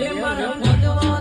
એમ મારા